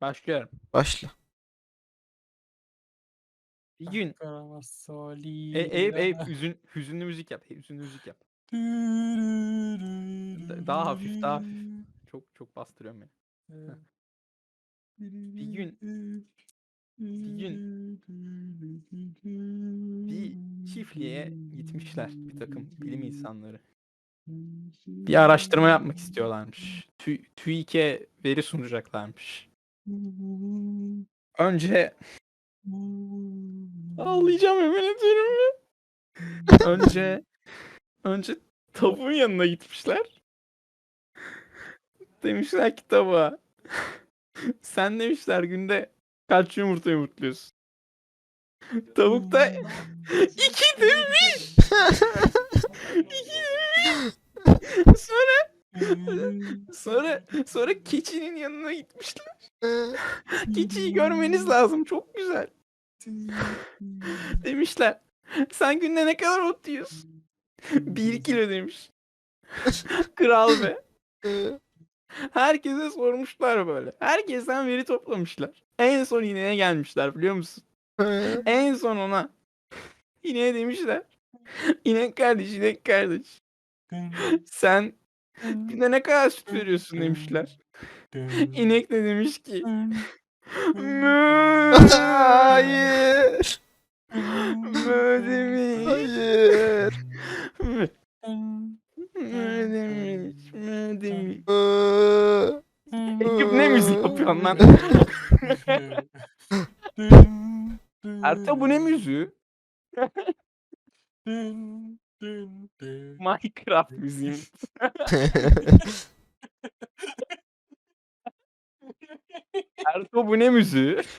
Başlıyorum. Başla. Bir gün e, ev ev hüzün, hüzünlü müzik yap. Hüzünlü müzik yap. Da- daha hafif, daha hafif. Çok çok bastırıyorum beni. Bir gün- bir gün bir çiftliğe gitmişler bir takım bilim insanları. Bir araştırma yapmak istiyorlarmış. Tü, TÜİK'e veri sunacaklarmış. Önce ağlayacağım hemen ediyorum Önce önce tavuğun yanına gitmişler. Demişler ki tavuğa. Sen demişler günde kaç yumurta yumurtluyorsun? Tavuk da iki demiş. İki demiş. Sonra sonra sonra keçinin yanına gitmişler. Keçiyi görmeniz lazım. Çok güzel. Demişler. Sen günde ne kadar ot yiyorsun? Bir kilo demiş. Kral be. Herkese sormuşlar böyle. Herkesten veri toplamışlar. En son ineğe gelmişler biliyor musun? En son ona. İneğe demişler. İnek kardeş, inek kardeş. Sen günde ne kadar süt veriyorsun demişler. İnek de demiş ki mö Hayır. mö demiş. Hayır. Mö demiş. Mö demiş. Ekip ne müzik yapıyorsun lan? Ertuğ bu ne müziği? Minecraft müziği. Ertuğ bu ne müziği?